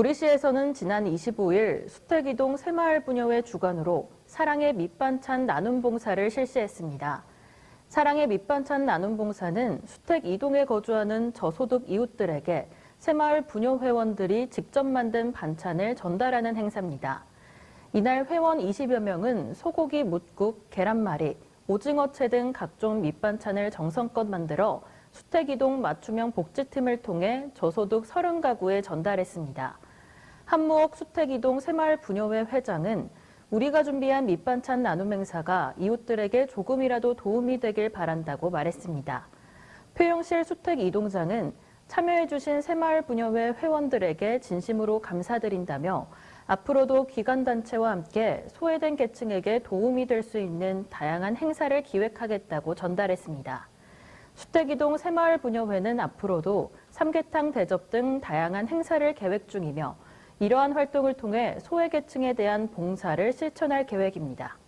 구리시에서는 지난 25일 수택이동 새마을부녀회 주관으로 사랑의 밑반찬 나눔 봉사를 실시했습니다. 사랑의 밑반찬 나눔 봉사는 수택 이동에 거주하는 저소득 이웃들에게 새마을 부녀 회원들이 직접 만든 반찬을 전달하는 행사입니다. 이날 회원 20여 명은 소고기 뭇국, 계란말이, 오징어채 등 각종 밑반찬을 정성껏 만들어 수택이동 맞춤형 복지팀을 통해 저소득 30가구에 전달했습니다. 한무옥 수택이동 새마을 부녀회 회장은 우리가 준비한 밑반찬 나눔 행사가 이웃들에게 조금이라도 도움이 되길 바란다고 말했습니다. 표영실 수택 이동장은 참여해주신 새마을 부녀회 회원들에게 진심으로 감사드린다며 앞으로도 기관단체와 함께 소외된 계층에게 도움이 될 수 있는 다양한 행사를 기획하겠다고 전달했습니다. 수택이동 새마을부녀회는 앞으로도 삼계탕 대접 등 다양한 행사를 계획 중이며 이러한 활동을 통해 소외계층에 대한 봉사를 실천할 계획입니다.